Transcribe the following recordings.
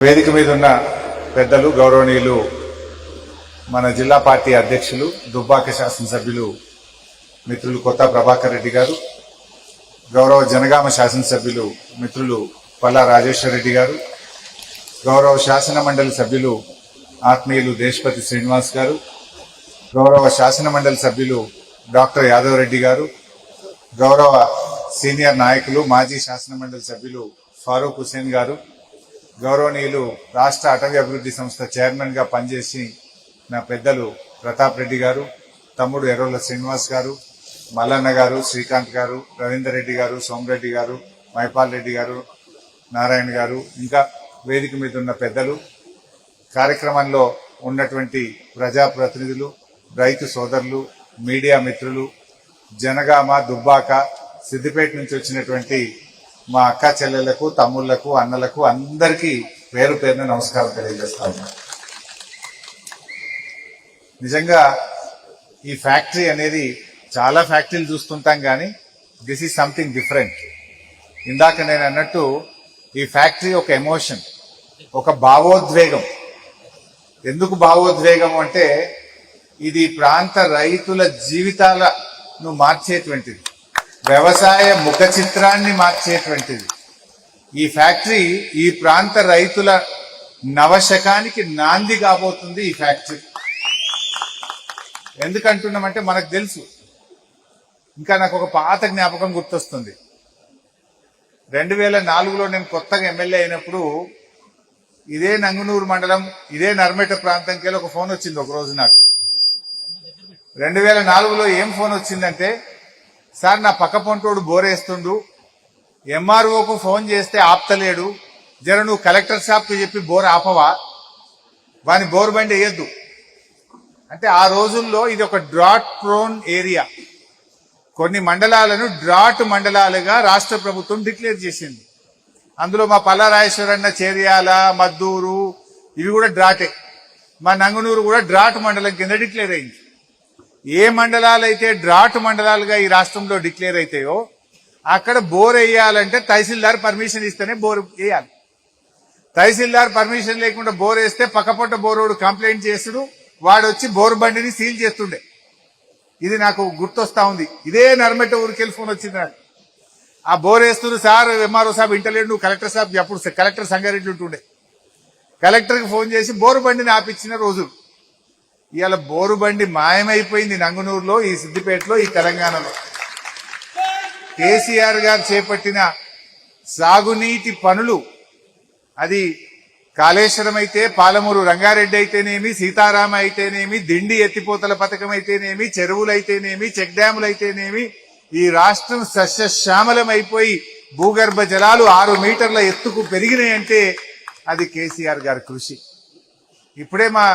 వేదిక మీద ఉన్న పెద్దలు గౌరవనీయులు మన జిల్లా పార్టీ అధ్యక్షులు దుబ్బాక శాసనసభ్యులు మిత్రులు కొత్త ప్రభాకర్ రెడ్డి గారు గౌరవ జనగామ శాసనసభ్యులు మిత్రులు పల్లా రాజేశ్వర రెడ్డి గారు గౌరవ శాసన మండలి సభ్యులు ఆత్మీయులు దేశపతి శ్రీనివాస్ గారు గౌరవ శాసన మండలి సభ్యులు డాక్టర్ యాదవ్ రెడ్డి గారు గౌరవ సీనియర్ నాయకులు మాజీ శాసన మండలి సభ్యులు ఫారూక్ హుసేన్ గారు గౌరవనీయులు రాష్ట్ర అటవీ అభివృద్ధి సంస్థ చైర్మన్గా పనిచేసి నా పెద్దలు ప్రతాప్ రెడ్డి గారు తమ్ముడు ఎర్రోల శ్రీనివాస్ గారు మల్లన్న గారు శ్రీకాంత్ గారు రవీందర్ రెడ్డి గారు సోమరెడ్డి గారు మైపాల్ రెడ్డి గారు నారాయణ గారు ఇంకా వేదిక మీద ఉన్న పెద్దలు కార్యక్రమంలో ఉన్నటువంటి ప్రజాప్రతినిధులు రైతు సోదరులు మీడియా మిత్రులు జనగామ దుబ్బాక సిద్దిపేట నుంచి వచ్చినటువంటి మా అక్క చెల్లెళ్ళకు తమ్ముళ్ళకు అన్నలకు అందరికీ పేరు పేరున నమస్కారం తెలియజేస్తాను. నిజంగా ఈ ఫ్యాక్టరీ అనేది చాలా ఫ్యాక్టరీలు చూస్తుంటాం కానీ దిస్ ఈజ్ సంథింగ్ డిఫరెంట్. ఇందాక నేను అన్నట్టు ఈ ఫ్యాక్టరీ ఒక ఎమోషన్ ఒక భావోద్వేగం. ఎందుకు భావోద్వేగం అంటే ఇది ప్రాంత రైతుల జీవితాలను మార్చేటువంటిది. వ్యవసాయ ముఖ చిత్రాన్ని మార్చేటువంటిది. ఈ ఫ్యాక్టరీ ఈ ప్రాంత రైతుల నవశకానికి నాంది కాబోతుంది ఈ ఫ్యాక్టరీ. ఎందుకంటున్నామంటే మనకు తెలుసు. ఇంకా నాకు ఒక పాత జ్ఞాపకం గుర్తొస్తుంది. రెండు వేల నాలుగులో నేను కొత్తగా ఎమ్మెల్యే అయినప్పుడు ఇదే నంగునూరు మండలం ఇదే నర్మేట ప్రాంతంకి ఒక ఫోన్ వచ్చింది ఒకరోజు నాకు. రెండు వేల నాలుగులో ఏం ఫోన్ వచ్చిందంటే సార్ నా పక్క పొంటోడు బోరేస్తుండు. ఎంఆర్ఓకు ఫోన్ చేస్తే ఆప్తలేడు. జర నువ్వు కలెక్టర్ షాప్కి చెప్పి బోర్ ఆపవా? వాని బోర్ బండి వేయద్దు. అంటే ఆ రోజుల్లో ఇది ఒక డ్రాట్ ప్రోన్ ఏరియా. కొన్ని మండలాలను డ్రాట్ మండలాలుగా రాష్ట్ర ప్రభుత్వం డిక్లేర్ చేసింది. అందులో మా పల్లారాయేశ్వరన్న చేర్యాల మద్దూరు ఇవి కూడా డ్రాటే. మా నంగనూరు కూడా డ్రాట్ మండలం కింద డిక్లేర్ అయింది. ఏ మండలాలు అయితే డ్రాట్ మండలాలుగా ఈ రాష్ట్రంలో డిక్లేర్ అవుతాయో అక్కడ బోర్ వేయాలంటే తహసీల్దార్ పర్మిషన్ ఇస్తేనే బోర్ వేయాలి. తహసీల్దార్ పర్మిషన్ లేకుండా బోర్ వేస్తే పక్కపొట్ట బోరోడు కంప్లైంట్ చేస్తుడు వాడు వచ్చి బోర్ బండిని సీల్ చేస్తుండే. ఇది నాకు గుర్తొస్తా ఉంది. ఇదే నర్మెట్ట ఊరికెళ్ళి ఫోన్ వచ్చింది నాకు. ఆ బోర్ వేస్తుంది సార్ ఎంఆర్ఓ సాబ్ ఇంటలేడు నువ్వు కలెక్టర్ సాబ్ అప్పుడు కలెక్టర్ సంగారెడ్డి ఉంటుండే. కలెక్టర్కి ఫోన్ చేసి బోర్ బండిని ఆపించిన రోజు ఇవాళ బోరుబండి మాయమైపోయింది నంగునూరులో ఈ సిద్దిపేటలో ఈ తెలంగాణలో. కేసీఆర్ గారు చేపట్టిన సాగునీటి పనులు అది కాళేశ్వరం అయితే పాలమూరు రంగారెడ్డి అయితేనేమి సీతారామ అయితేనేమి దిండి ఎత్తిపోతల పథకం అయితేనేమి చెరువులు అయితేనేమి చెక్ డ్యాములు అయితేనేమి ఈ రాష్ట్రం సస్యశ్యామలం అయిపోయి భూగర్భ జలాలు ఆరు మీటర్ల ఎత్తుకు పెరిగినాయంటే అది కేసీఆర్ గారి కృషి. ఇప్పుడే మా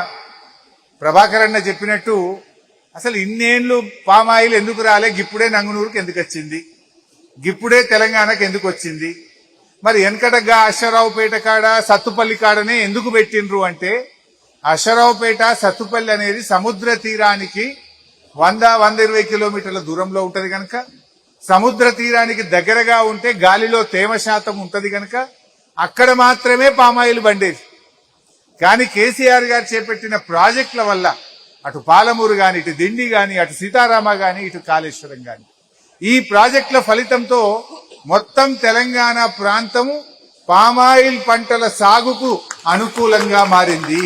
ప్రభాకర్ అన్న చెప్పినట్టు అసలు ఇన్నేళ్ళు పామాయిల్ ఎందుకు రాలే? గిప్పుడే నంగునూరుకి ఎందుకు వచ్చింది? గిప్పుడే తెలంగాణకు ఎందుకు వచ్చింది? మరి వెనకటగా అశ్వరావుపేట కాడ సత్తుపల్లి కాడనే ఎందుకు పెట్టిండ్రు అంటే అశ్వరావుపేట సత్తుపల్లి అనేది సముద్ర తీరానికి వంద వంద ఇరవై కిలోమీటర్ల దూరంలో ఉంటది కనుక సముద్ర తీరానికి దగ్గరగా ఉంటే గాలిలో తేమ శాతం ఉంటది కనుక అక్కడ మాత్రమే పామాయిల్ బండేది కానీ కేసీఆర్ గారు చేపట్టిన ప్రాజెక్టుల వల్ల అటు పాలమూరు కానీ ఇటు దిండి కానీ అటు సీతారామ కానీ ఇటు కాళేశ్వరం కానీ ఈ ప్రాజెక్టుల ఫలితంతో మొత్తం తెలంగాణ ప్రాంతము పామాయిల్ పంటల సాగుకు అనుకూలంగా మారింది.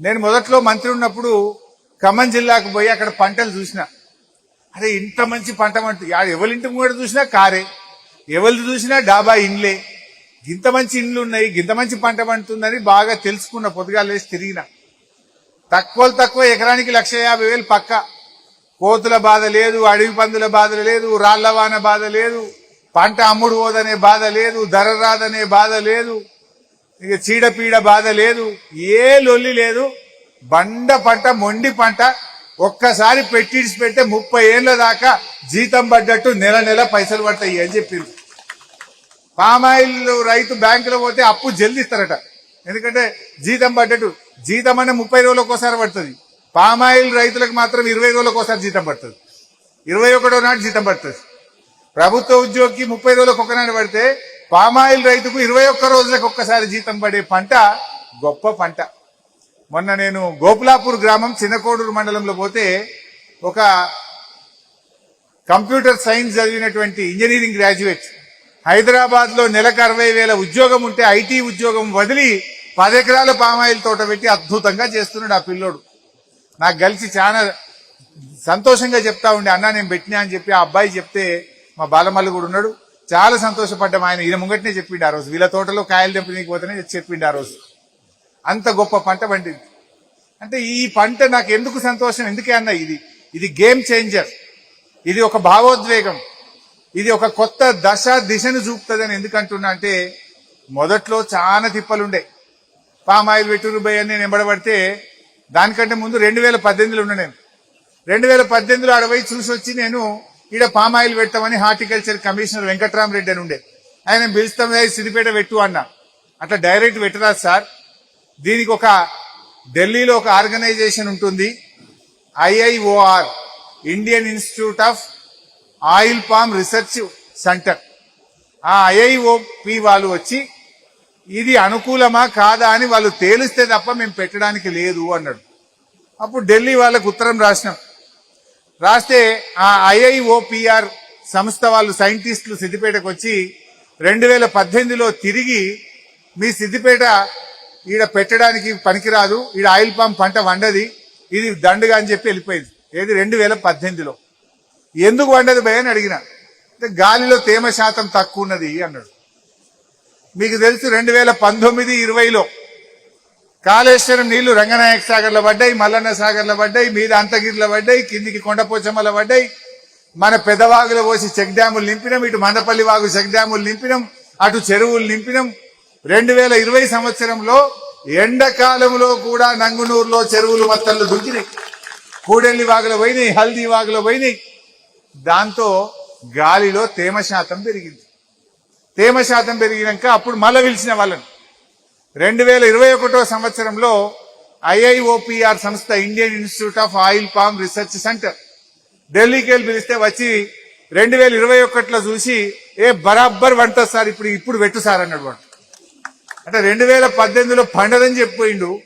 నేను మొదట్లో మంత్రి ఉన్నప్పుడు ఖమ్మం జిల్లాకు పోయి అక్కడ పంటలు చూసిన. అరే ఇంత మంచి పంట పంట ఎవరింటి కూడా చూసినా కారే. ఎవరిది చూసినా డాబా ఇండ్లే గింత మంచి ఇండ్లు ఉన్నాయి గింత మంచి పంట పండుతుందని బాగా తెలుసుకున్న పొద్దుగాలేసి తిరిగిన. తక్కువ తక్కువ ఎకరానికి లక్ష యాభై వేలు పక్క. కోతుల బాధ లేదు అడవి పందుల బాధ లేదు రాళ్ళ వాన బాధ లేదు పంట అమ్ముడు పోదనే బాధ లేదు ధర రాదనే బాధ లేదు ఇక చీడపీడ బాధ లేదు ఏ లొల్లి లేదు. బండ పంట మొండి పంట ఒక్కసారి పెట్టిడిచి పెట్టే ముప్పై ఏళ్ళ దాకా జీతం పడ్డట్టు నెల నెల పైసలు పడతాయి అని చెప్పింది. పామాయిల్ రైతు బ్యాంకులో పోతే అప్పు జల్ది ఇస్తారట ఎందుకంటే జీతం పడ్డట్టు. జీతం అనే ముప్పై రోజులకు ఒకసారి పడుతుంది. పామాయిల్ రైతులకు మాత్రం ఇరవై రోజులకు ఒకసారి జీతం పడుతుంది. ఇరవై ఒకటో నాడు జీతం పడుతుంది. ప్రభుత్వ ఉద్యోగికి ముప్పై రోజులకు ఒకనాడు పడితే పామాయిల్ రైతుకు ఇరవై ఒక్క రోజులకు ఒక్కసారి జీతం పడే పంట గొప్ప పంట. మొన్న నేను గోపులాపూర్ గ్రామం చిన్నకోడూరు మండలంలో పోతే ఒక కంప్యూటర్ సైన్స్ చదివినటువంటి ఇంజనీరింగ్ గ్రాడ్యుయేట్ హైదరాబాద్లో నెలకు అరవై వేల ఉద్యోగం ఉంటే ఐటీ ఉద్యోగం వదిలి పది ఎకరాల పామాయిల్ తోట పెట్టి అద్భుతంగా చేస్తున్నాడు ఆ పిల్లోడు. నాకు కలిసి చాలా సంతోషంగా చెప్తా ఉండే అన్న నేను పెట్టినా అని చెప్పి ఆ అబ్బాయి చెప్తే మా బాలమల్లి కూడా ఉన్నాడు. చాలా సంతోషపడ్డాం. ఆయన ఈయన ముంగట్నే చెప్పిండు ఆ రోజు. వీళ్ళ తోటలో కాయలు తెంపనీకి పోతేనే చెప్పిండు ఆ రోజు. అంత గొప్ప పంట పండింది. అంటే ఈ పంట నాకు ఎందుకు సంతోషం? ఎందుకే అన్న ఇది? ఇది గేమ్ చేంజర్. ఇది ఒక భావోద్వేగం. ఇది ఒక కొత్త దశ దిశను చూపుతుందని ఎందుకంటున్నా అంటే మొదట్లో చాలా తిప్పలుండే. పామాయిల్ వెటూరు బై అని నేను ఎంబడబడితే దానికంటే ముందు రెండు వేల పద్దెనిమిదిలో ఉండే నేను. రెండు వేల పద్దెనిమిదిలో అడవై చూసి వచ్చి నేను ఈడ పామాయిల్ పెట్టామని హార్టికల్చర్ కమిషనర్ వెంకట్రామరెడ్డి అని ఉండే. ఆయన పిలుస్తాం సిద్దిపేట పెట్టు అన్న. అట్లా డైరెక్ట్ పెట్టరాదు సార్. దీనికి ఒక ఢిల్లీలో ఒక ఆర్గనైజేషన్ ఉంటుంది IIOR Indian institute of oil palm research centre. ఆ ఐఐఓపి వాళ్ళు వచ్చి ఇది అనుకూలమా కాదా అని వాళ్ళు తేలిస్తే తప్ప మేము పెట్టడానికి లేదు అన్నాడు. అప్పుడు ఢిల్లీ వాళ్ళకు ఉత్తరం రాసినాం. రాస్తే ఆ ఐఐఓపిఆర్ సంస్థ వాళ్ళు సైంటిస్టులు సిద్దిపేటకు వచ్చి రెండు వేల పద్దెనిమిదిలో తిరిగి మీ సిద్దిపేట ఈడ పెట్టడానికి పనికిరాదు ఈడ ఆయిల్ పామ్ పంట వండది ఇది దండుగా అని చెప్పి వెళ్ళిపోయింది. ఏది రెండు వేల పద్దెనిమిదిలో ఎందుకు వండదు భయ అని అడిగిన. గాలిలో తేమ శాతం తక్కువ ఉన్నది అన్నాడు. మీకు తెలుసు రెండు వేల పంతొమ్మిది ఇరవైలో కాళేశ్వరం నీళ్ళు రంగనాయక సాగర్లో పడ్డాయి మల్లన్న సాగర్లో పడ్డాయి మీద అంతగిరిలో పడ్డాయి కిందికి కొండపోచమ్మలో పడ్డాయి. మన పెదవాగులో పోసి చెక్ డ్యాములు నింపినాం ఇటు మందపల్లి వాగు చెక్ డ్యాములు నింపినాం అటు చెరువులు నింపినాం. రెండు వేల ఇరవై సంవత్సరంలో ఎండాకాలంలో కూడా నంగునూరులో చెరువులు మొత్తంలో దుంకినాయి. కూడెల్లి వాగులో పోయినాయి హల్దీ వాగులో పోయినాయి. దాంతో గాలిలో తేమ శాతం పెరిగింది. తేమ శాతం పెరిగినాక అప్పుడు మళ్ళీ పిలిచిన వాళ్ళని. రెండు వేల ఇరవై ఒకటో సంవత్సరంలో ఐఐఓపిఆర్ సంస్థ Indian institute of oil palm research centre ఢిల్లీకి వెళ్ళి పిలిస్తే వచ్చి రెండు వేల ఇరవై ఒకటిలో చూసి ఏ బరాబర్ వంట సార్ ఇప్పుడు ఇప్పుడు పెట్టు సార్ అన్నాడు వాడు. అంటే రెండు వేల పద్దెనిమిదిలో పండదని చెప్పిపోయిండు.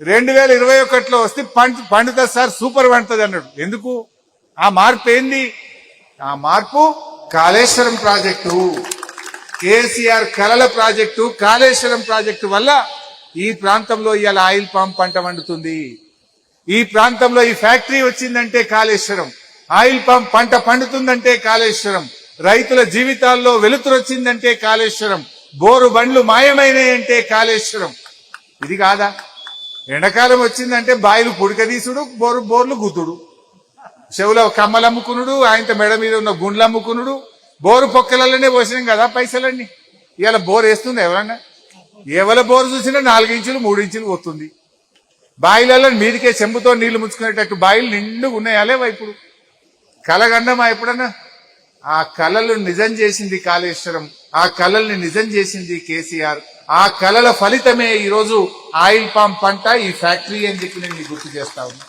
రెండు వేల ఇరవై ఒకటిలో వస్తే పండు పండుతుంది సార్ సూపర్ పండుతుంది అన్నాడు. ఎందుకు? ఆ మార్పు ఏంది? ఆ మార్పు కాళేశ్వరం ప్రాజెక్టు. కేసీఆర్ కలల ప్రాజెక్టు కాళేశ్వరం ప్రాజెక్టు వల్ల ఈ ప్రాంతంలో ఇవాళ ఆయిల్ పామ్ పంట వండుతుంది. ఈ ప్రాంతంలో ఈ ఫ్యాక్టరీ వచ్చిందంటే కాళేశ్వరం. ఆయిల్ పామ్ పంట పండుతుందంటే కాళేశ్వరం. రైతుల జీవితాల్లో వెలుతురు వచ్చిందంటే కాళేశ్వరం. బోరు బండ్లు మాయమైనాయంటే కాళేశ్వరం. ఇది కాదా? ఎండాకాలం వచ్చిందంటే బాయిలు పుడకదీసుడు బోరు బోర్లు గుతుడు చెవులో కమ్మలు అమ్ముకునుడు ఆయనతో మెడ మీద ఉన్న గుండ్లు అమ్ముకునుడు. బోరు పొక్కలలోనే పోసినాం కదా పైసలన్నీ. ఇవాళ బోర్ వేస్తుంది ఎవరన్నా? ఎవరి బోరు చూసినా నాలుగు ఇంచులు మూడు ఇంచులు పోతుంది. బాయిలలో మీదికే చెంబుతో నీళ్ళు ముంచుకునేటట్టు బాయిలు నిండుగా ఉన్నాయా లేవా ఇప్పుడు? కలగండమా ఎప్పుడన్నా? ఆ కళలు నిజం చేసింది కాళేశ్వరం ఆ కళల్ని నిజం చేసింది కేసీఆర్. ఆ కళల ఫలితమే ఈరోజు ఆయిల్ పామ్ పంట ఈ ఫ్యాక్టరీ అని చెప్పి నేను గుర్తు చేస్తా ఉన్నా.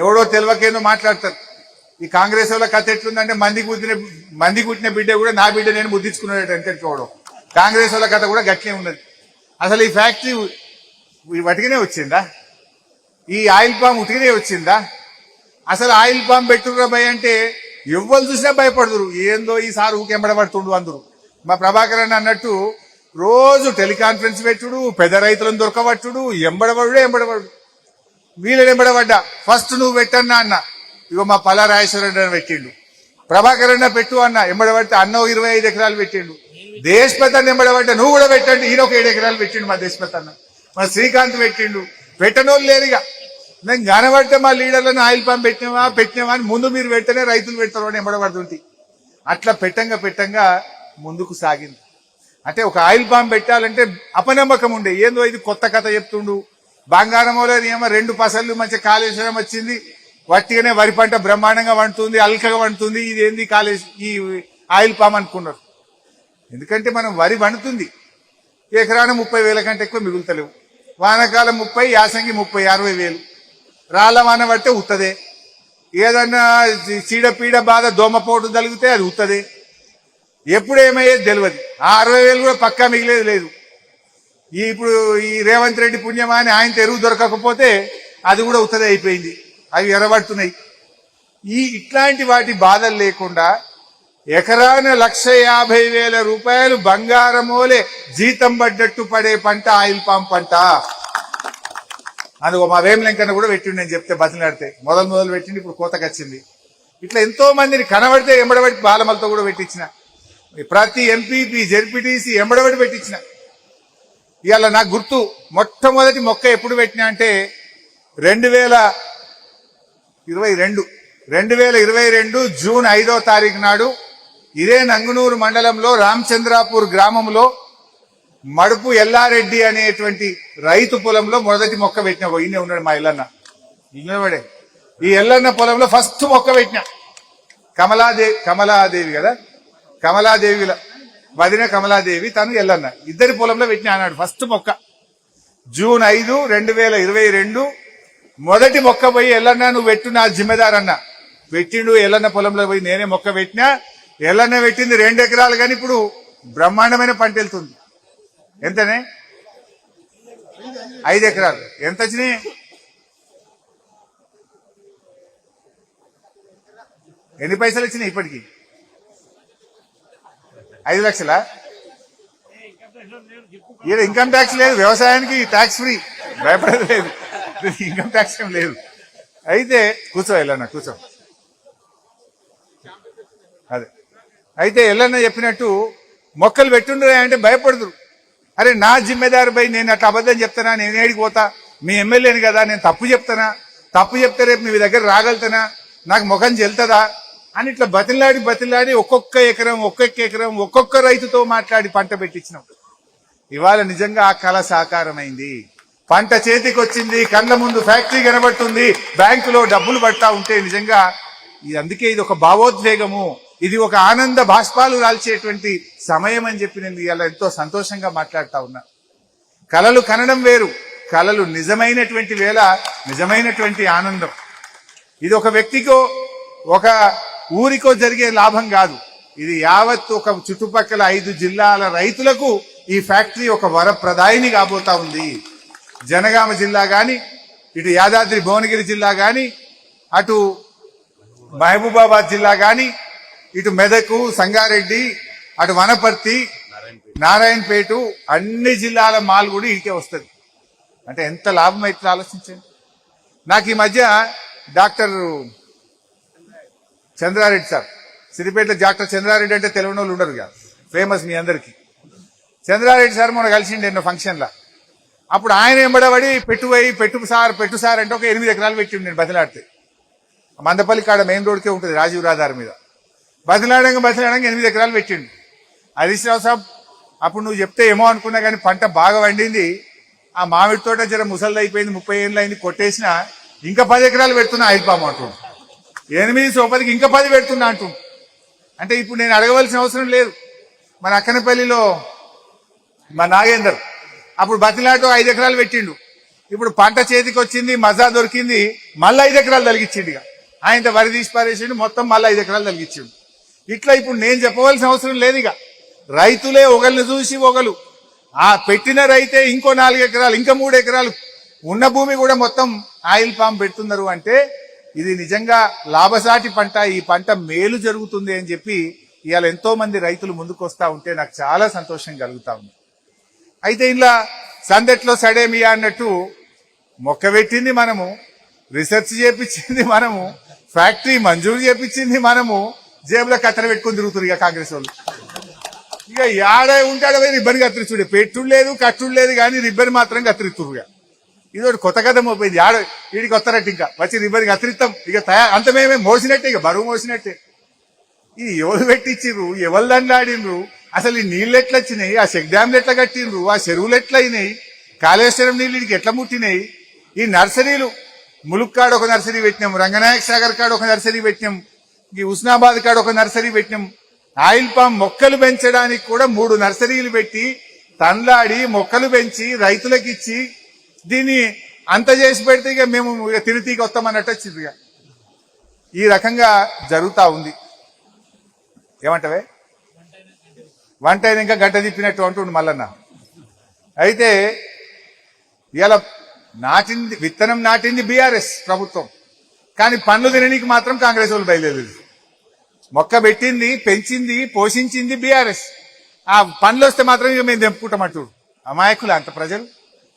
ఎవడో తెలివకేందో మాట్లాడతారు. ఈ కాంగ్రెస్ వాళ్ళ కథ ఎట్లుందంటే మంది కుట్టిన మంది కుట్టిన బిడ్డ కూడా నా బిడ్డ నేను ముద్దించుకున్నాడు అంటే చూడడం. కాంగ్రెస్ వాళ్ళ కథ కూడా గట్లే ఉన్నది. అసలు ఈ ఫ్యాక్టరీ వటికనే వచ్చిందా? ఈ ఆయిల్ పామ్ ఉతికినే వచ్చిందా? అసలు ఆయిల్ పామ్ పెట్టుకురా భయ అంటే ఎవ్వరు చూసినా భయపడదురు. ఏందో ఈ సార్ ఊకెంబడబడుతుండు అందరు. మా ప్రభాకర్ అన్న అన్నట్టు రోజు టెలికాన్ఫరెన్స్ పెట్టుడు పెద్ద రైతులను దొరకబట్టుడు ఎంబడబడు ఎంబడబడు వీళ్ళని నింబడబడ్డా ఫస్ట్ నువ్వు పెట్టన్నా అన్న. ఇగో మా పల్లా రాజేశ్వరరెడ్డి అని పెట్టిండు. ప్రభాకర్ అన్న పెట్టు అన్న. ఎంబడబడితే అన్న ఇరవై ఐదు ఎకరాలు పెట్టిండు. దేశపతి అన్న నువ్వు కూడా పెట్టండి. ఈయన ఒక ఏడు ఎకరాలు పెట్టిండు మా దేశపతి అన్న. మా శ్రీకాంత్ పెట్టిండు. పెట్టనోళ్ళు లేరుగా నేను కనబడితే మా లీడర్లను ఆయిల్ పంప్ పెట్టినావా పెట్టినావా అని ముందు మీరు పెడితేనే రైతులు పెడతారు అని ఎంబడబడుతుంది అట్లా పెట్టంగా పెట్టంగా ముందుకు సాగింది. అంటే ఒక ఆయిల్ పాంప్ పెట్టాలంటే అపనమ్మకం ఉండే. ఏందో ఇది కొత్త కథ చెప్తుండు. బంగారంలో ఏమో రెండు పసళ్ళు మంచి కాళేశ్వరం వచ్చింది. వట్టిగానే వరి పంట బ్రహ్మాండంగా వండుతుంది అల్కగా వండుతుంది. ఇది ఏంది కాళేశ్ ఈ ఆయిల్ పామ్ అనుకున్నారు. ఎందుకంటే మనం వరి వండుతుంది. ఎకరాన ముప్పై వేల కంటే ఎక్కువ మిగులుతలేవు. వానకాలం ముప్పై యాసంగి ముప్పై అరవై వేలు. రాళ్ళ వాన పడితే ఉత్తదే. ఏదన్నా చీడపీడ బాధ దోమపోటు తలిగితే అది ఉత్తదే. ఎప్పుడు ఏమయ్యేది తెలియదు ఆ అరవై వేలు కూడా పక్కా మిగిలేదు లేదు. ఈ ఇప్పుడు ఈ రేవంత్ రెడ్డి పుణ్యమా అని ఆయన తెరువు దొరకకపోతే అది కూడా ఉత్తదే అయిపోయింది. అవి ఎరబడుతున్నాయి ఈ ఇట్లాంటి వాటి బాధలు లేకుండా ఎకరాన లక్ష యాభై వేల రూపాయలు బంగారమోలే జీతం పడ్డట్టు పడే పంట ఆయిల్ పామ్ పంట. అందుకో మా వేమలెంకన్న కూడా పెట్టిండు నేను చెప్తే బతిలాడితే మొదలు మొదలు పెట్టిండి ఇప్పుడు కోతకొచ్చింది ఇట్లా ఎంతో మందిని కనబడితే ఎంబడబడి బాలమలతో కూడా పెట్టించిన. ప్రతి ఎంపీపీ జెడ్పీటీసీ ఎంబడబడి పెట్టించిన. ఇవాళ నాకు గుర్తు మొట్టమొదటి మొక్క ఎప్పుడు పెట్టినా అంటే రెండు వేల ఇరవై రెండు. రెండు వేల ఇరవై రెండు జూన్ ఐదో తారీఖు నాడు ఇదే నంగునూరు మండలంలో రామచంద్రాపూర్ గ్రామంలో మడుపు ఎల్లారెడ్డి అనేటువంటి రైతు పొలంలో మొదటి మొక్క పెట్టిన. ఈయనే ఉన్నాడు మా ఎల్లన్న. ఈయనవాడే? ఈ ఎల్లన్న పొలంలో ఫస్ట్ మొక్క పెట్టిన. కమలాదేవి కమలాదేవి కదా? కమలాదేవిలా వదిన కమలాదేవి తను ఎల్లన్న. ఇద్దరి పొలంలో పెట్టిన అన్నాడు ఫస్ట్ మొక్క. జూన్ ఐదు రెండు వేల ఇరవై రెండు మొదటి మొక్క పోయి ఎల్లన్న నువ్వు పెట్టు నా జిమ్మెదార్ అన్న. పెట్టిండు ఎల్లన్న పొలంలో పోయి నేనే మొక్క పెట్టినా. ఎల్లన్న పెట్టింది రెండు ఎకరాలు కానీ ఇప్పుడు బ్రహ్మాండమైన పంట వెళ్తుంది. ఎంతనే? ఐదు ఎకరాలు. ఎంత వచ్చినాయి? ఎన్ని పైసలు వచ్చినాయి ఇప్పటికి? ఐదు లక్షలా? ఈడ ఇన్కమ్ ట్యాక్స్ లేదు వ్యవసాయానికి ట్యాక్స్ ఫ్రీ భయపడేది లేదు. ఇన్కమ్ ట్యాక్స్ ఏం లేదు. అయితే కూర్చో ఎల్లన్న కూర్చో. అదే. అయితే ఎల్లన్న చెప్పినట్టు మొక్కలు పెట్టుండ్రే అంటే భయపడదురు. అరే నా జిమ్మెదారు పై నేను అట్లా అబద్ధం చెప్తానా? నేను ఏడికి పోతా? మీ ఎమ్మెల్యేని కదా నేను తప్పు చెప్తానా? తప్పు చెప్తే రేపు మీ దగ్గర రాగలుగుతానా? నాకు ముఖం చెల్తుందా అని ఇట్లా బతిలాడి బతిలాడి ఒక్కొక్క ఎకరం ఒక్కొక్క ఎకరం ఒక్కొక్క రైతుతో మాట్లాడి పంట పెట్టించినాం. ఇవాళ నిజంగా ఆ కళ సాకారమైంది. పంట చేతికొచ్చింది కళ్ళ ముందు ఫ్యాక్టరీ కనబడుతుంది బ్యాంకులో డబ్బులు పడతా ఉంటే నిజంగా ఇది అందుకే ఇది ఒక భావోద్వేగము ఇది ఒక ఆనంద బాష్పాలు రాల్చేటువంటి సమయం అని చెప్పి నేను ఇలా ఎంతో సంతోషంగా మాట్లాడుతా ఉన్నా. కళలు కనడం వేరు కళలు నిజమైనటువంటి వేళ నిజమైనటువంటి ఆనందం. ఇది ఒక వ్యక్తికో ఒక ఊరికో జరిగే లాభం కాదు. ఇది యావత్ ఒక చుట్టుపక్కల ఐదు జిల్లాల రైతులకు ఈ ఫ్యాక్టరీ ఒక వరప్రదాయిని కాబోతా ఉంది. జనగామ జిల్లా కానీ ఇటు యాదాద్రి భువనగిరి జిల్లా కానీ అటు మహబూబాబాద్ జిల్లా కానీ ఇటు మెదకు సంగారెడ్డి అటు వనపర్తి నారాయణపేట అన్ని జిల్లాల మాల్ కూడా ఇడికే వస్తుంది. అంటే ఎంత లాభం అయితే ఆలోచించండి. నాకు ఈ మధ్య doctor Chandra Reddy sir. Siddipet doctor Chandra Reddy అంటే తెలియని వాళ్ళు ఉండరు ఇక. ఫేమస్ మీ అందరికీ. చంద్రారెడ్డి సార్ మొన్న కలిసిండి ఎన్నో ఫంక్షన్లో అప్పుడు ఆయన ఎంబడబడి పెట్టుపోయి పెట్టు సార్ పెట్టు సార్ అంటే ఒక ఎనిమిది ఎకరాలు పెట్టిండు నేను బతిలాడితే. మందపల్లి కాడ మెయిన్ రోడ్కే ఉంటుంది రాజీవ్ రహదారి మీద. బతిలాడంగా బతిలాడంగా ఎనిమిది ఎకరాలు పెట్టిండు. హరీష్ రావు సాబ్ అప్పుడు నువ్వు చెప్తే ఏమో అనుకున్నా కానీ పంట బాగా వండింది ఆ మామిడి తోట జర ముసలి అయిపోయింది ముప్పై ఏళ్ళు అయింది కొట్టేసిన ఇంకా పది ఎకరాలు పెడుతున్నా ఆయిల్ పామ్ అంటున్నాడు ఎనిమిది సోపదికి ఇంకా పది పెడుతున్నా అంటు. అంటే ఇప్పుడు నేను అడగవలసిన అవసరం లేదు. మన అక్కనపల్లిలో మా నాగేందర్ అప్పుడు బతిలాటో ఐదు ఎకరాలు పెట్టిండు. ఇప్పుడు పంట చేతికి వచ్చింది మజా దొరికింది మళ్ళీ ఐదు ఎకరాలు తలిగించిండు ఇక. ఆయన వరి తీసి పారేసిండు మొత్తం మళ్ళీ ఐదు ఎకరాలు తలిగించిండు ఇట్లా ఇప్పుడు నేను చెప్పవలసిన అవసరం లేదు ఇక. రైతులే ఒకరిని చూసి ఒకరు ఆ పెట్టిన రైతే ఇంకో నాలుగు ఎకరాలు ఇంకా మూడు ఎకరాలు ఉన్న భూమి కూడా మొత్తం ఆయిల్ పామ్ పెడుతున్నారు అంటే ఇది నిజంగా లాభసాటి పంట ఈ పంట మేలు జరుగుతుంది అని చెప్పి ఇవాళ ఎంతో మంది రైతులు ముందుకొస్తా ఉంటే నాకు చాలా సంతోషం కలుగుతా ఉంది. అయితే ఇలా సందట్లో సడేమియా అన్నట్టు మొక్క పెట్టింది మనము రీసెర్చ్ చేపించింది మనము ఫ్యాక్టరీ మంజూరు చేపించింది మనము జేబులో కత్తెర పెట్టుకొని తిరుగుతారు ఇక కాంగ్రెస్ వాళ్ళు. ఇక యాడ ఉంటాడో పోయి రిబ్బన్ కత్తిరిచుడు పెట్టుడు లేదు కట్టుడు లేదు కానీ రిబ్బన్ మాత్రం కత్తిరిస్తురుగా ఇక కొత్త కథ మోపోయింది ఆడ వీడికి వస్తారట్టు ఇంకా. వచ్చి ఇబ్బందికి కత్తిరిస్తాం ఇక తయారు అంత మేమే మోసినట్టే ఇక బరువు మోసినట్టే. ఇది ఎవరు పెట్టించిర్రు? ఎవరు దండాడిండ్రు? అసలు ఈ నీళ్ళు ఎట్లా వచ్చినాయి ఆ చెక్ డ్యామ్లు ఎట్లా కట్టిండ్రు ఆ చెరువులు ఎట్లా అయినాయి కాళేశ్వరం నీళ్ళు వీడికి ఎట్లా ముట్టినాయి? ఈ నర్సరీలు ములుక్కాడ ఒక నర్సరీ పెట్టినాం రంగనాయక సాగర్ కాడ ఒక నర్సరీ పెట్టినాం ఈ ఉస్నాబాద్ కాడ ఒక నర్సరీ పెట్టినాం. ఆయిల్ పామ్ మొక్కలు పెంచడానికి కూడా మూడు నర్సరీలు పెట్టి తండ్లాడి మొక్కలు పెంచి రైతులకు ఇచ్చి దీన్ని అంత చేసి పెడితే ఇక మేము ఇక తిరితీకి వస్తామన్నట్టు వచ్చింది ఇక. ఈ రకంగా జరుగుతూ ఉంది. ఏమంటవే? వంట ఇంకా గడ్డ తిప్పినట్టు అంటుండు మల్లన్న. అయితే ఇలా నాటింది విత్తనం నాటింది బీఆర్ఎస్ ప్రభుత్వం. కానీ పండ్లు తినడానికి మాత్రం కాంగ్రెస్ వాళ్ళు బయలుదేరలేదు. మొక్క పెట్టింది పెంచింది పోషించింది బీఆర్ఎస్. ఆ పండ్లు వస్తే మాత్రం ఇక మేము తెంపుకుంటామంటూ అమాయకులు అంత ప్రజలు.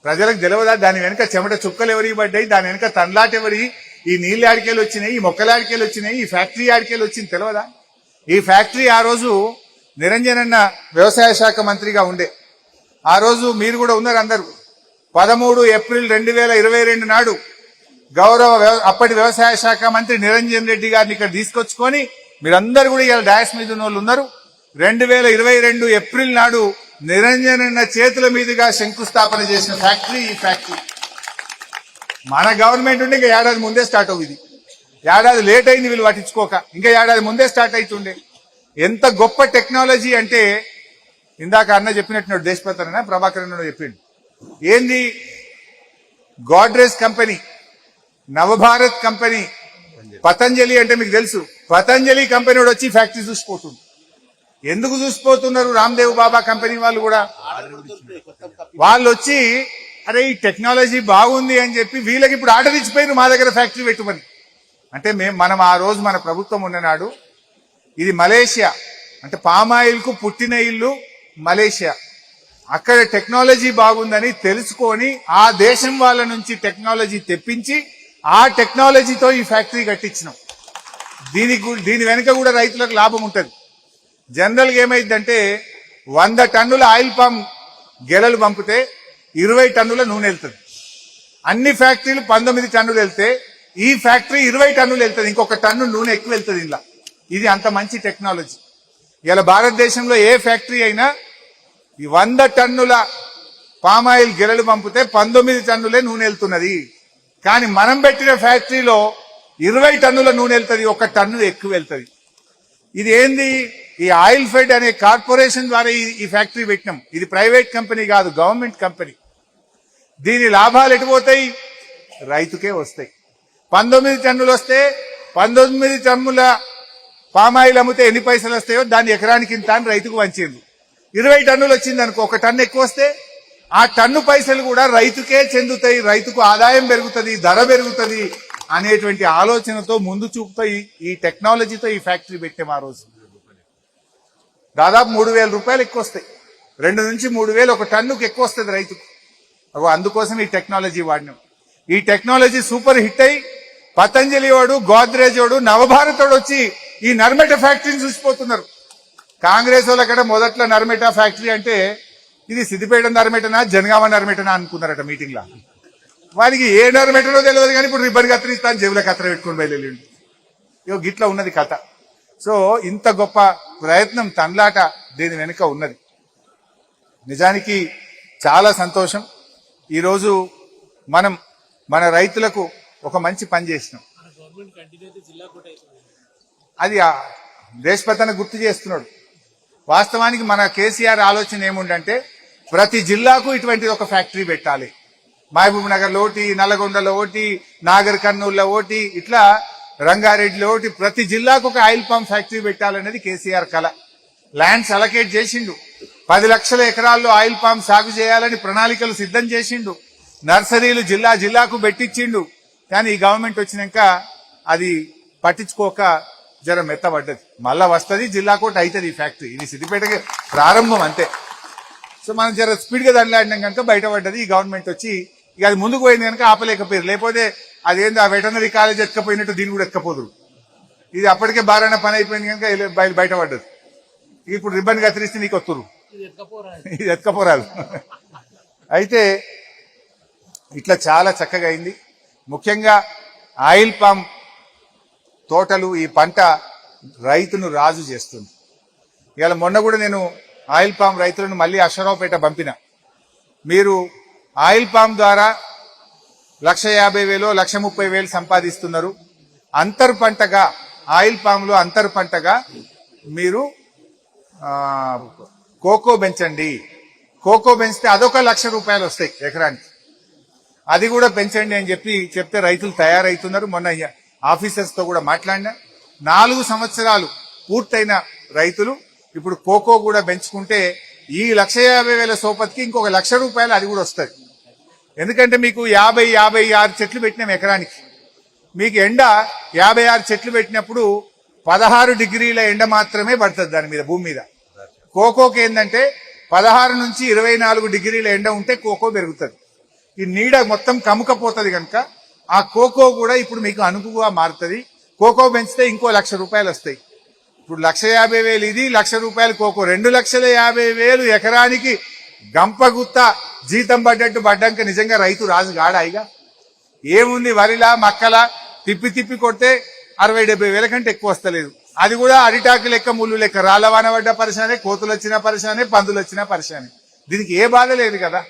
ప్రజలకు తెలియదా దాని వెనుక చెమట చుక్కలు ఎవరి పడ్డాయి? దాని వెనుక తండ్లాట ఎవరి ఈ నీళ్ళ ఆడికేలు వచ్చినాయి ఈ మొక్కల ఆడికేలు వచ్చినాయి ఈ ఫ్యాక్టరీ ఆడికేలు వచ్చింది తెలియదా ఈ ఫ్యాక్టరీ ఆ రోజు నిరంజనన్న వ్యవసాయ శాఖ మంత్రిగా ఉండే. ఆ రోజు మీరు కూడా ఉన్నారు అందరూ. పదమూడు ఏప్రిల్ రెండు వేల ఇరవై రెండు నాడు గౌరవ వ్యవ- అప్పటి వ్యవసాయ శాఖ మంత్రి నిరంజన్ రెడ్డి గారిని ఇక్కడ తీసుకొచ్చుకొని మీరందరూ కూడా ఇలా డాయస్ మీద ఉన్న వాళ్ళు ఉన్నారు. రెండు వేల ఇరవై రెండు ఏప్రిల్ నాడు నిరంజనన్న చేతుల మీదుగా శంకుస్థాపన చేసిన ఫ్యాక్టరీ ఈ ఫ్యాక్టరీ. మన గవర్నమెంట్ ఉంటే ఇంకా ఏడాది ముందే స్టార్ట్ అవుతుంది ఏడాది లేట్ అయింది వీళ్ళు పట్టించుకోక. ఇంకా ఏడాది ముందే స్టార్ట్ అవుతుండే ఎంత గొప్ప టెక్నాలజీ అంటే ఇందాక అన్న చెప్పినట్టున్నాడు అన్న ప్రభాకర్ అన్న చెప్పిండు. ఏంది? Godrej company Navbharat company Patanjali అంటే మీకు తెలుసు. పతంజలి కంపెనీ వచ్చి ఫ్యాక్టరీ చూసిపోతుంది ఎందుకు చూసిపోతున్నారు రామ్దేవ్ బాబా కంపెనీ వాళ్ళు కూడా? వాళ్ళు వచ్చి అరే ఈ టెక్నాలజీ బాగుంది అని చెప్పి వీళ్ళకి ఇప్పుడు ఆర్డర్ ఇచ్చిపోయారు మా దగ్గర ఫ్యాక్టరీ పెట్టుమని. అంటే మేము మనం ఆ రోజు మన ప్రభుత్వం ఉన్ననాడు ఇది మలేషియా. అంటే పామాయిల్కు పుట్టిన ఇల్లు మలేషియా. అక్కడ టెక్నాలజీ బాగుందని తెలుసుకొని ఆ దేశం వాళ్ళ నుంచి టెక్నాలజీ తెప్పించి ఆ టెక్నాలజీతో ఈ ఫ్యాక్టరీ కట్టించినాం. దీనికి దీని వెనుక కూడా రైతులకు లాభం ఉంటుంది. జనరల్గా ఏమైందంటే వంద టన్నుల ఆయిల్ పామ్ గెలలు పంపితే ఇరవై టన్నుల నూనె వెళ్తుంది. అన్ని ఫ్యాక్టరీలు పంతొమ్మిది టన్నులు వెళ్తే ఈ ఫ్యాక్టరీ ఇరవై టన్నులు వెళ్తుంది. ఇంకొక టన్ను నూనె ఎక్కువ వెళ్తుంది ఇలా ఇది అంత మంచి టెక్నాలజీ. ఇలా భారతదేశంలో ఏ ఫ్యాక్టరీ అయినా ఈ వంద టన్నుల పామాయిల్ గెలలు పంపితే పంతొమ్మిది టన్నులే నూనె వెళ్తున్నది. కానీ మనం పెట్టిన ఫ్యాక్టరీలో ఇరవై టన్నుల నూనె వెళ్తుంది. ఒక టన్ను ఎక్కువ వెళ్తుంది. ఇది ఏంది? ఈ ఆయిల్ ఫెడ్ అనే కార్పొరేషన్ ద్వారా ఈ- ఫ్యాక్టరీ పెట్టినాం. ఇది ప్రైవేట్ కంపెనీ కాదు గవర్నమెంట్ కంపెనీ. దీని లాభాలు ఎటుపోతాయి రైతుకే వస్తాయి. పంతొమ్మిది టన్నులు వస్తే పంతొమ్మిది టన్నుల పామాయిల్ అమ్మితే ఎన్ని పైసలు వస్తాయో దాన్ని ఎకరానికి ఇంత అని రైతుకు వంచింది ఇరవై టన్నులు వచ్చింది అనుకో ఒక టన్ను ఎక్కువ వస్తే ఆ టన్ను పైసలు కూడా రైతుకే చెందుతాయి రైతుకు ఆదాయం పెరుగుతుంది ధర పెరుగుతుంది అనేటువంటి ఆలోచనతో ముందు చూపుతో ఈ- ఈ టెక్నాలజీతో ఈ ఫ్యాక్టరీ పెట్టాం ఆ రోజు. దాదాపు మూడు వేల రూపాయలు ఎక్కువ వస్తాయి రెండు నుంచి మూడు వేలు ఒక టన్నుకు ఎక్కువ వస్తుంది రైతుకు. అగో అందుకోసం ఈ టెక్నాలజీ వాడినాం. ఈ టెక్నాలజీ సూపర్ హిట్ అయి పతంజలి వాడు గోద్రేజ్ వాడు నవభారత్ వాడు వచ్చి ఈ నర్మెట ఫ్యాక్టరీని చూసిపోతున్నారు. కాంగ్రెస్ వాళ్ళకట మొదట్లో నర్మెట ఫ్యాక్టరీ అంటే ఇది సిద్దిపేట నర్మెటనా జనగామ నర్మెటనా అనుకున్నారట మీటింగ్ లా వారికి ఏ నర్మెటనో తెలియదు కానీ ఇప్పుడు రిబ్బన్ కత్తిరిస్తాను జేబుల కత్తిర పెట్టుకుని బయలుదేరి ఇగో గిట్ల ఉన్నది కథ. సో ఇంత గొప్ప ప్రయత్నం తన్లాట దీని వెనుక ఉన్నది. నిజానికి చాలా సంతోషం. ఈరోజు మనం మన రైతులకు ఒక మంచి పని చేసినాం. అది దేశపతన గుర్తు చేస్తున్నాడు. వాస్తవానికి మన కేసీఆర్ ఆలోచన ఏముండంటే ప్రతి జిల్లాకు ఇటువంటి ఒక ఫ్యాక్టరీ పెట్టాలి. మహబూబ్ నగర్లో ఒకటి నల్లగొండలో ఒకటి నాగర్ కర్నూలులో ఒకటి ఇట్లా రంగారెడ్డిలో ఒకటి ప్రతి జిల్లాకు ఒక ఆయిల్ పంప్ ఫ్యాక్టరీ పెట్టాలనేది కేసీఆర్ కళ ల్యాండ్స్ అలకేట్ చేసిండు. పది లక్షల ఎకరాల్లో ఆయిల్ పామ్ సాగు చేయాలని ప్రణాళికలు సిద్ధం చేసిండు. నర్సరీలు జిల్లా జిల్లాకు పెట్టించిండు. కానీ ఈ గవర్నమెంట్ వచ్చినాక అది పట్టించుకోక జర మెత్తబడ్డది మళ్ళా వస్తుంది జిల్లా కోట అవుతుంది ఈ ఫ్యాక్టరీ. ఇది సిద్దిపేటకి ప్రారంభం అంతే. సో మనం జర స్పీడ్గా దండలాడినాం కనుక బయటపడ్డది. ఈ గవర్నమెంట్ వచ్చి ఇక అది ముందుకు పోయింది కనుక ఆపలేకపోయారు. లేకపోతే అదేంది ఆ వెటనరీ కాలేజ్ ఎత్తుకపోయినట్టు దీన్ని కూడా ఎత్తుకపోదురు. ఇది అప్పటికే బారాన పని అయిపోయింది కనుక బయటపడ్డది. ఇప్పుడు రిబ్బన్ కత్తిరిస్తే నీకు వస్తురు ఇది ఎత్తుకపోరాదు. అయితే ఇట్లా చాలా చక్కగా అయింది. ముఖ్యంగా ఆయిల్ పామ్ తోటలు ఈ పంట రైతును రాజు చేస్తుంది. ఇవాళ మొన్న కూడా నేను ఆయిల్ పామ్ రైతులను మళ్ళీ అశ్వరావుపేట పంపిన. మీరు ఆయిల్ పామ్ ద్వారా లక్ష యాభై వేలు లక్ష ముప్పై వేలు సంపాదిస్తున్నారు. అంతర్ పంటగా ఆయిల్ పామ్లో అంతర్ పంటగా మీరు కోకో పెంచండి. కోకో పెంచితే అదొక లక్ష రూపాయలు వస్తాయి ఎకరానికి. అది కూడా పెంచండి అని చెప్పి చెప్తే రైతులు తయారవుతున్నారు మొన్న ఆఫీసర్స్తో కూడా మాట్లాడినా. నాలుగు సంవత్సరాలు పూర్తయిన రైతులు ఇప్పుడు కోకో కూడా పెంచుకుంటే ఈ లక్ష యాభై వేల సోపతికి ఇంకొక లక్ష రూపాయలు అది కూడా వస్తుంది ఎందుకంటే మీకు యాభై యాభై ఆరు చెట్లు పెట్టినాం ఎకరానికి. మీకు ఎండ యాభై ఆరు చెట్లు పెట్టినప్పుడు పదహారు డిగ్రీల ఎండ మాత్రమే పడుతుంది దాని మీద భూమి మీద. కోకోకి ఏంటంటే పదహారు నుంచి ఇరవై నాలుగు డిగ్రీల ఎండ ఉంటే కోకో పెరుగుతుంది. ఈ నీడ మొత్తం కముకపోతుంది కనుక ఆ కోకో కూడా ఇప్పుడు మీకు అనుకుగా మారుతుంది. కోకో పెంచితే ఇంకో లక్ష రూపాయలు వస్తాయి. ఇప్పుడు లక్ష యాభై వేలు ఇది లక్ష రూపాయలు కోకో. రెండు లక్షల యాభై వేలు ఎకరానికి గంపగుత్త జీతం పడ్డట్టు పడ్డాక నిజంగా రైతు రాజు గాడాయిగా ఏముంది వరిలా మక్కలా తిప్పి తిప్పి కొడితే అరవై డెబ్బై వేల కంటే ఎక్కువ వస్తలేదు. అది కూడా అరిటాకు లెక్క ముళ్ళు లెక్క. రాళ్ళ వాన పడ్డ పరిశానే కోతులు వచ్చిన పరిశానే పందులు వచ్చిన పరిశానే దీనికి ఏ బాధ లేదు కదా?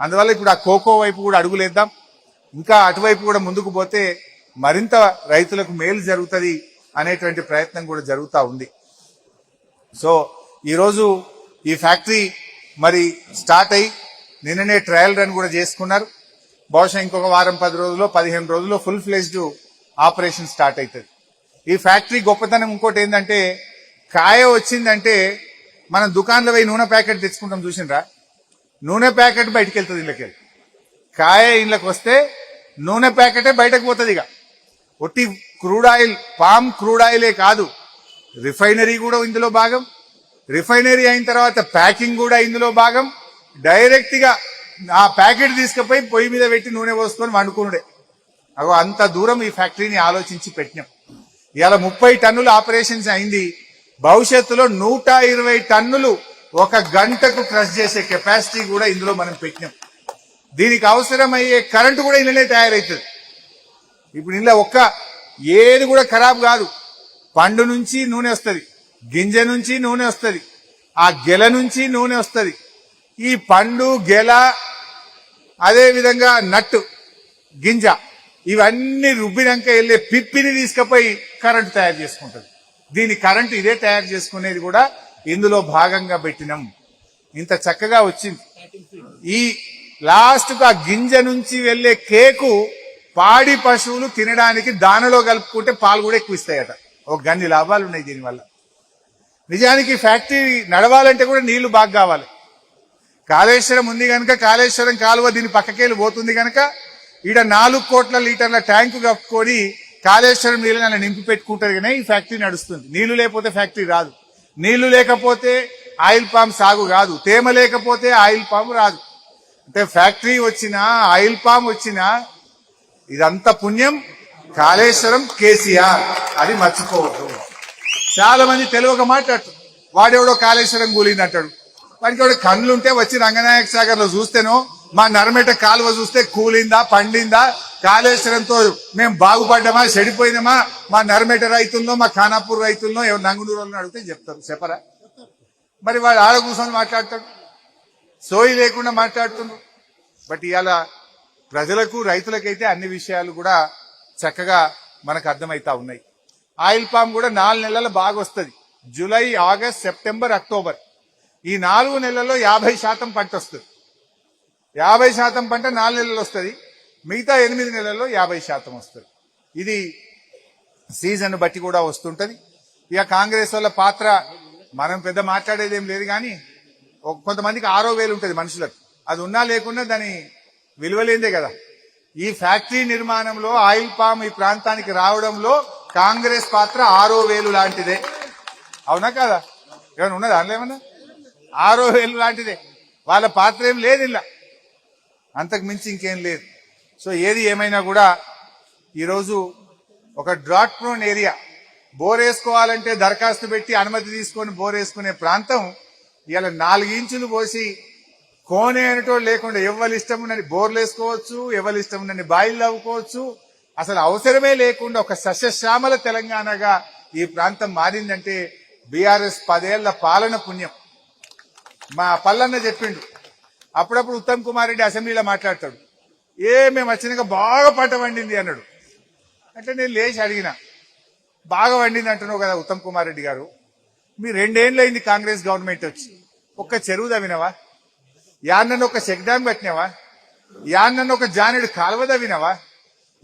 అందువల్ల ఇప్పుడు ఆ కోకో వైపు కూడా అడుగులేద్దాం ఇంకా అటువైపు కూడా ముందుకు పోతే మరింత రైతులకు మేలు జరుగుతుంది అనేటువంటి ప్రయత్నం కూడా జరుగుతూ ఉంది. సో ఈరోజు ఈ ఫ్యాక్టరీ మరి స్టార్ట్ అయ్యి నిన్ననే ట్రయల్ రన్ కూడా చేసుకున్నారు. బహుశా ఇంకొక వారం పది రోజుల్లో పదిహేను రోజుల్లో ఫుల్ ఫ్లెజ్డ్ ఆపరేషన్ స్టార్ట్ అవుతుంది. ఈ ఫ్యాక్టరీ గొప్పతనం ఇంకోటి ఏంటంటే కాయ వచ్చిందంటే మనం దుకాణంలో పోయి నూనె ప్యాకెట్ తెచ్చుకుంటాం చూసినరా? నూనె ప్యాకెట్ బయటికి వెళ్తుంది ఇళ్ళకి కాయ ఇళ్ళకి వస్తే నూనె ప్యాకెటే బయటకు పోతుంది ఇక. ఒట్టి క్రూడ్ ఆయిల్ పామ్ క్రూడ్ ఆయిలే కాదు రిఫైనరీ కూడా ఇందులో భాగం. రిఫైనరీ అయిన తర్వాత ప్యాకింగ్ కూడా ఇందులో భాగం. డైరెక్ట్గా ఆ ప్యాకెట్ తీసుకుపోయి పొయ్యి మీద పెట్టి నూనె పోసుకొని వండుకునుడే. అగో అంత దూరం ఈ ఫ్యాక్టరీని ఆలోచించి పెట్టినాం. ఇవాళ ముప్పై టన్నుల ఆపరేషన్స్ అయింది. భవిష్యత్తులో నూట ఇరవై టన్నులు ఒక గంటకు క్రష్ చేసే కెపాసిటీ కూడా ఇందులో మనం పెట్టినాం. దీనికి అవసరమయ్యే కరెంటు కూడా ఇందులోనే తయారవుతుంది ఇప్పుడు ఇందులో ఒక్క ఏది కూడా ఖరాబ్ కాదు. పండు నుంచి నూనె వస్తుంది. గింజ నుంచి నూనె వస్తుంది. ఆ గెల నుంచి నూనె వస్తుంది. ఈ పండు గెల అదే విధంగా నట్టు గింజ ఇవన్నీ రుబ్బినాక వెళ్ళే పిప్పిని తీసుకుపోయి కరెంటు తయారు చేసుకుంటుంది. దీని కరెంటు ఇదే తయారు చేసుకునేది కూడా ఇందులో భాగంగా పెట్టినాం. ఇంత చక్కగా వచ్చింది. ఈ లాస్ట్కు ఆ గింజ నుంచి వెళ్ళే కేకు పాడి పశువులు తినడానికి దానిలో కలుపుకుంటే పాలు కూడా ఎక్కువ ఇస్తాయట. ఒక గన్ని లాభాలు ఉన్నాయి దీనివల్ల. నిజానికి ఫ్యాక్టరీ నడవాలంటే కూడా నీళ్ళు బాగా కావాలి. కాళేశ్వరం ఉంది కనుక కాళేశ్వరం కాలువ దీని పక్కకెళ్ళి పోతుంది కనుక ఈడ నాలుగు కోట్ల లీటర్ల ట్యాంకు కప్పుకొని కాళేశ్వరం నీళ్ళని అలా నింపి పెట్టుకుంటారు కానీ ఈ ఫ్యాక్టరీ నడుస్తుంది. నీళ్ళు లేకపోతే ఫ్యాక్టరీ రాదు. నీళ్ళు లేకపోతే ఆయిల్ పామ్ సాగు కాదు. తేమ లేకపోతే ఆయిల్ పామ్ రాదు. అంటే ఫ్యాక్టరీ వచ్చినా ఆయిల్ పామ్ వచ్చినా ఇదంతా పుణ్యం. కాళేశ్వరం కేసీఆర్. అది మర్చిపోవద్దు. చాలా మంది తెలియక మాట్లాడుతారు వాడెవడో కాళేశ్వరం కూలింది అంటాడు. వాడికి ఎవడో కళ్ళుంటే వచ్చి రంగనాయక సాగర్లో చూస్తేనో మా నరమేట కాలువ చూస్తే కూలిందా పండిందా కాళేశ్వరంతో మేము బాగుపడ్డామా చెడిపోయినామా మా నరమేట రైతుల్లో మా ఖానాపూర్ రైతుల్లో ఎవరు నంగునూరు వాళ్ళని అడిగితే చెప్తారు. చెప్పరా? మరి వాడు ఆడ కూర్చొని మాట్లాడతాడు. సోయి లేకుండా మాట్లాడుతున్నాడు. బట్ ఇవాళ ప్రజలకు రైతులకైతే అన్ని విషయాలు కూడా చక్కగా మనకు అర్థమవుతా ఉన్నాయి. ఆయిల్ పామ్ కూడా నాలుగు నెలలు బాగా వస్తుంది జూలై ఆగస్ట్ సెప్టెంబర్ అక్టోబర్. ఈ నాలుగు నెలల్లో యాభై శాతం పంట వస్తుంది. యాభై శాతం పంట నాలుగు నెలలు వస్తుంది. మిగతా ఎనిమిది నెలల్లో యాభై శాతం వస్తుంది. ఇది సీజన్ బట్టి కూడా వస్తుంటది. ఇక కాంగ్రెస్ వాళ్ళ పాత్ర మనం పెద్ద మాట్లాడేది ఏం లేదు కానీ కొంతమందికి ఆరో వేలు ఉంటుంది మనుషులకు. అది ఉన్నా లేకున్నా దాని విలువలేందే కదా. ఈ ఫ్యాక్టరీ నిర్మాణంలో ఆయిల్ పామ్ ఈ ప్రాంతానికి రావడంలో కాంగ్రెస్ పాత్ర ఆరో వేలు లాంటిదే. అవునా కాదా? ఏమైనా ఉన్నదా అందులో ఏమన్నా? ఆరో వేలు లాంటిదే. వాళ్ళ పాత్ర ఏం లేదు ఇలా అంతకు మించి ఇంకేం లేదు. సో ఏది ఏమైనా కూడా ఈరోజు ఒక డ్రాట్ ప్రోన్ ఏరియా. బోర్ వేసుకోవాలంటే దరఖాస్తు పెట్టి అనుమతి తీసుకొని బోర్ వేసుకునే ప్రాంతం ఇవాళ నాలుగు ఇంచులు పోసి కోనే అనేటోడు లేకుండా ఎవరి ఇష్టం ఉన్నది బోర్లు వేసుకోవచ్చు ఎవరి ఇష్టం ఉన్నది బాయిలు అవ్వుకోవచ్చు అసలు అవసరమే లేకుండా ఒక సస్యశ్యామల తెలంగాణగా ఈ ప్రాంతం మారిందంటే బీఆర్ఎస్ పదేళ్ళ పాలన పుణ్యం. మా పల్లన్న చెప్పిండు. అప్పుడప్పుడు ఉత్తమ్ కుమార్ రెడ్డి అసెంబ్లీలో మాట్లాడతాడు. ఏ మేము వచ్చినాక బాగా పంట వండింది అన్నాడు. అంటే నేను లేచి అడిగిన. బాగా వండింది అంటున్నావు కదా ఉత్తమ్ కుమార్ రెడ్డి గారు. మీ రెండేళ్ళు అయింది కాంగ్రెస్ గవర్నమెంట్ వచ్చి. ఒక్క చెరువు తవ్వినవా? యాన్నను ఒక చెక్ డ్యామ్ కట్టినావా? యాన్నను ఒక జానుడు కాలువ తవ్వినవా?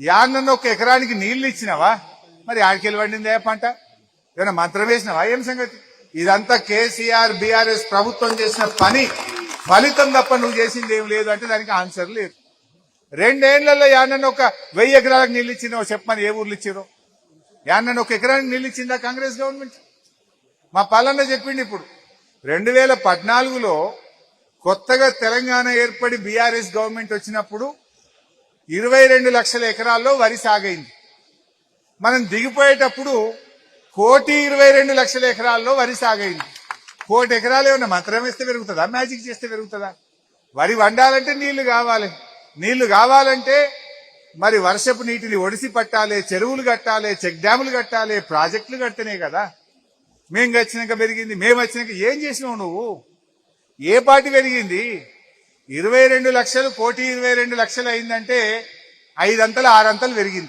యాన్నను ఒక ఎకరానికి నీళ్ళు ఇచ్చినావా? మరి ఆడికెళ్ళి వండిందే పంట? ఏమైనా మంత్రం వేసినావా? ఏం సంగతి? ఇదంతా కేసీఆర్ బీఆర్ఎస్ ప్రభుత్వం చేసిన పని. ఫలితం తప్ప నువ్వు చేసింది ఏం లేదు అంటే దానికి ఆన్సర్ లేదు. రెండేళ్ళలో యాన్నను ఒక వెయ్యి ఎకరాలకు నీళ్ళు ఇచ్చినావు చెప్పమని ఏ ఊర్లు ఇచ్చిరో యాన్నన్న ఒక ఎకరానికి నీళ్ళు ఇచ్చిందా కాంగ్రెస్ గవర్నమెంట్? మా పాలన చెప్పిండి ఇప్పుడు. రెండు వేల పద్నాలుగులో కొత్తగా తెలంగాణ ఏర్పడి బీఆర్ఎస్ గవర్నమెంట్ వచ్చినప్పుడు ఇరవై రెండు లక్షల ఎకరాల్లో వరి సాగైంది. మనం దిగిపోయేటప్పుడు కోటి ఇరవై రెండు లక్షల ఎకరాల్లో వరి సాగైంది. కోటి ఎకరాలు ఏమన్నా మంత్రం వేస్తే పెరుగుతుందా? మ్యాజిక్ చేస్తే పెరుగుతుందా? వరి వండాలంటే నీళ్ళు కావాలి. నీళ్ళు కావాలంటే మరి వర్షపు నీటిని ఒడిసి పట్టాలి చెరువులు కట్టాలి చెక్ డ్యాములు కట్టాలి ప్రాజెక్టులు కడితేనే కదా. మేం వచ్చినాక పెరిగింది. మేము వచ్చినాక ఏం చేసినావు నువ్వు? ఏ పార్టీ పెరిగింది? ఇరవై రెండు లక్షలు కోటి ఇరవై రెండు లక్షలు అయిందంటే ఐదంతలు ఆరంతలు పెరిగింది.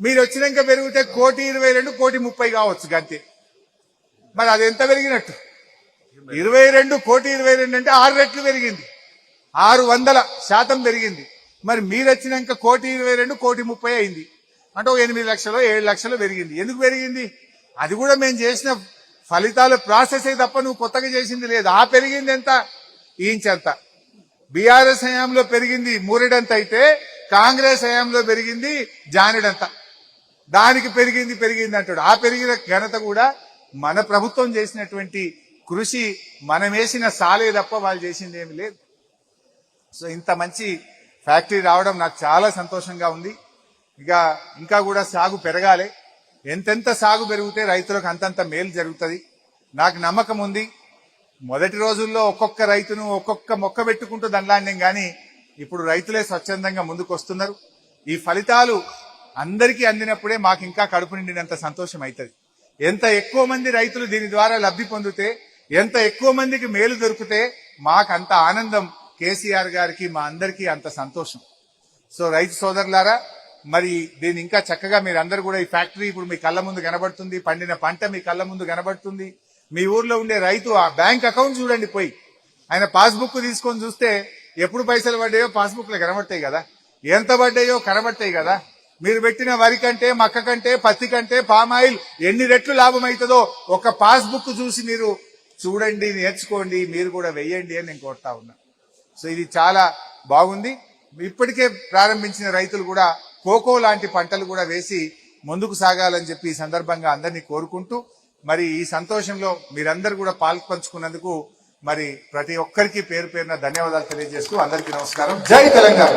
మీరు వచ్చినాక పెరిగితే కోటి ఇరవై రెండు కోటి ముప్పై కావచ్చు గంతే. మరి అది ఎంత పెరిగినట్టు? ఇరవై రెండు కోటి ఇరవై రెండు అంటే ఆరు రెట్లు పెరిగింది. ఆరు వందల శాతం పెరిగింది. మరి మీరు వచ్చినాక కోటి ఇరవై రెండు కోటి ముప్పై అయింది. అంటే ఒక ఎనిమిది లక్షలు ఏడు లక్షలు పెరిగింది. ఎందుకు పెరిగింది? అది కూడా మేము చేసిన ఫలితాలు ప్రాసెస్ తప్ప నువ్వు కొత్తగా చేసింది లేదు. ఆ పెరిగింది ఎంత? ఈంచెంత బీఆర్ఎస్ హయాంలో పెరిగింది మూరెడంత అయితే కాంగ్రెస్ హయాంలో పెరిగింది జానెడంత. దానికి పెరిగింది పెరిగింది అంటాడు. ఆ పెరిగిన ఘనత కూడా మన ప్రభుత్వం చేసినటువంటి కృషి మనం వేసిన సాలే తప్ప వాళ్ళు చేసింది ఏమి లేదు. సో ఇంత మంచి ఫ్యాక్టరీ రావడం నాకు చాలా సంతోషంగా ఉంది. ఇక ఇంకా కూడా సాగు పెరగాలి. ఎంతెంత సాగు పెరిగితే రైతులకు అంతంత మేలు జరుగుతుంది. నాకు నమ్మకం ఉంది. మొదటి రోజుల్లో ఒక్కొక్క రైతును ఒక్కొక్క మొక్క పెట్టుకుంటూ దండాన్యం కానీ ఇప్పుడు రైతులే స్వచ్ఛందంగా ముందుకు వస్తున్నారు ఈ ఫలితాలు అందరికీ అందినప్పుడే మాకు ఇంకా కడుపు నిండినంత సంతోషం అవుతుంది ఎంత ఎక్కువ మంది రైతులు దీని ద్వారా లబ్ధి పొందితే ఎంత ఎక్కువ మందికి మేలు దొరికితే మాకు అంత ఆనందం కేసీఆర్ గారికి మా అందరికీ అంత సంతోషం. సో రైతు సోదరులారా మరి దీన్ని ఇంకా చక్కగా మీరు అందరు కూడా ఈ ఫ్యాక్టరీ ఇప్పుడు మీ కళ్ళ ముందు కనబడుతుంది పండిన పంట మీ కళ్ళ ముందు కనబడుతుంది. మీ ఊర్లో ఉండే రైతు ఆ బ్యాంక్ అకౌంట్ చూడండి పోయి. ఆయన పాస్బుక్ తీసుకొని చూస్తే ఎప్పుడు పైసలు పడ్డాయో పాస్బుక్లో కనబడతాయి కదా. ఎంత పడ్డాయో కనబడతాయి కదా. మీరు పెట్టిన వరి కంటే మక్క కంటే పత్తి కంటే పామాయిల్ ఎన్ని రెట్లు లాభం అవుతుందో ఒక పాస్బుక్ చూసి మీరు చూడండి నేర్చుకోండి మీరు కూడా వెయ్యండి అని నేను కోరుతా ఉన్నా. సో ఇది చాలా బాగుంది. ఇప్పటికే ప్రారంభించిన రైతులు కూడా కోకో లాంటి పంటలు కూడా వేసి ముందుకు సాగాలని చెప్పి ఈ సందర్భంగా అందరినీ కోరుకుంటూ మరి ఈ సంతోషంలో మీరందరూ కూడా పాల్పంచుకున్నందుకు మరి ప్రతి ఒక్కరికి పేరు పేరున ధన్యవాదాలు తెలియజేస్తూ అందరికీ నమస్కారం. జై తెలంగాణ.